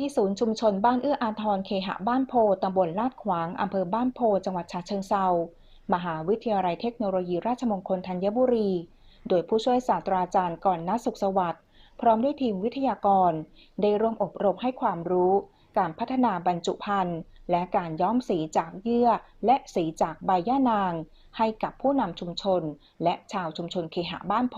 ที่ศูนย์ชุมชนบ้านเอื้ออาทรเคหะบ้านโพตำบลลาดขวางอำเภอบ้านโพ จังหวัดฉะเชิงเทรามหาวิทยาลัยเทคโนโลยีราชมงคลธัญบุรี โดยผู้ช่วยศาสตราจารย์ก่อนณสุขสวัสดิ์พร้อมด้วยทีมวิทยากร ได้ร่วมอบรมให้ความรู้ การพัฒนาบรรจุภัณฑ์และการย้อมสีจากเยื่อ และสีจากใบย่านาง ให้กับผู้นำชุมชน และชาวชุมชนเคหะบ้านโพ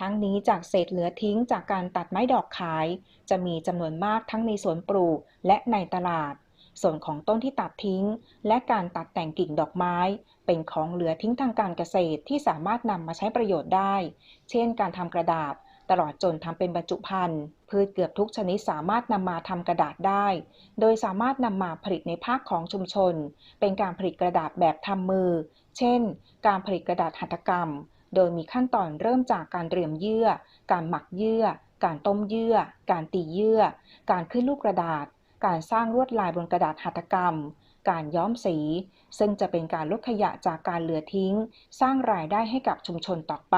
ทั้งนี้จากเศษเหลือทิ้งจากการตัดไม้ดอกขาย จะมีจำนวนมากทั้งในสวนปลูกและในตลาด ส่วนของต้นที่ตัดทิ้ง และการตัดแต่งกิ่งดอกไม้ เป็นของเหลือทิ้งทางการเกษตรที่สามารถนำมาใช้ประโยชน์ได้ เช่น การทำกระดาษ ตลอดจนทำเป็นบรรจุภัณฑ์พืชเกือบทุกชนิดสามารถนำมาทำกระดาษได้ โดยสามารถนำมาผลิตในภาคของชุมชน เป็นการผลิตกระดาษแบบทำมือ เช่น การผลิตกระดาษหัตถกรรม โดยมีขั้นตอนเริ่มจากการเตรียมเยื่อ การหมักเยื่อ การต้มเยื่อ การตีเยื่อ การขึ้นรูปกระดาษ การสร้างลวดลายบนกระดาษหัตถกรรม การย้อมสี ซึ่งจะเป็นการลดขยะจากการเหลือทิ้ง สร้างรายได้ให้กับชุมชนต่อไป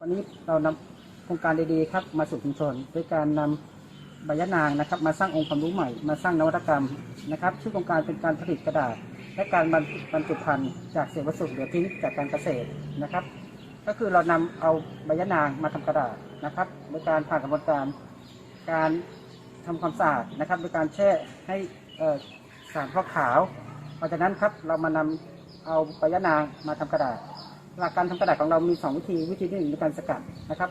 วันนี้เรานำโครงการดีๆครับมาสู่ชุมชนด้วยการนำใบยะนางนะครับ มาสร้างองค์ความรู้ใหม่ มาสร้างนวัตกรรมนะครับชื่อโครงการเป็นการผลิตกระดาษ และการบรรจุภัณฑ์จากเศษวัสดุเหลือทิ้งจากการเกษตรนะครับ ก็คือเรานำเอาใบยะนางมาทำกระดาษนะครับโดยการผ่านกระบวนการการทำความสะอาดนะครับโดยการแช่ให้สารฟอกขาวหลังจากนั้นครับเรามานำเอาใบยะนางมาทำกระดาษ หลักการทำกระดาษของเรามี 2 วิธีวิธีที่หนึ่งในการสกัดนะครับ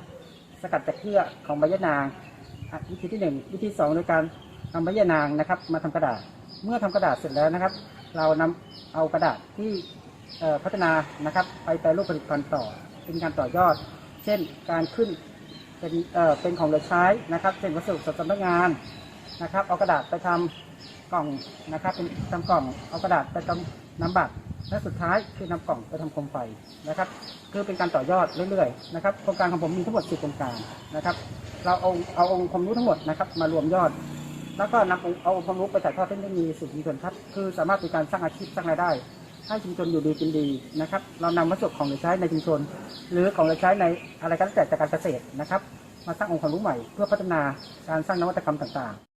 สกัดจากเยื่อของใบยะนางวิธีที่หนึ่งวิธีสองโดยการนำใบยะนางนะครับ มาทำกระดาษเมื่อทำกระดาษเสร็จแล้วนะครับ เรานำเอากระดาษที่พัฒนานะครับ ไปแปรรูปผลิตภัณฑ์ต่อ เป็นการต่อยอด เช่นการขึ้นเป็นเป็นของเหลือใช้นะครับเป็นวัสดุสำนักงานนะครับ เอากระดาษไปทำกล่องนะครับเป็นทำกล่องเอากระดาษไปทำน้ำบัตรและสุดท้ายคือนำกล่องไปทำโคมไฟนะครับ คือเป็นการต่อยอดเรื่อยๆนะครับโครงการของผมมีทั้งหมด10โครงการนะครับ เราเอาเอาองค์ความรู้ทั้งหมดนะครับ มารวมยอด แล้วก็นำเอาองค์ความรู้ไปถ่ายทอดให้ได้มีสู่ชุมชนครับ คือสามารถเป็นการสร้างอาชีพสร้างรายได้ ให้ชุมชนอยู่ดีกินดีนะครับ เรานำวัสดุของเหลือใช้ในชุมชน หรือของเหลือใช้ในอะไรก็แล้วแต่จากการเกษตรนะครับ มาสร้างองค์ความรู้ใหม่ เพื่อพัฒนาการสร้างนวัตกรรมต่างๆ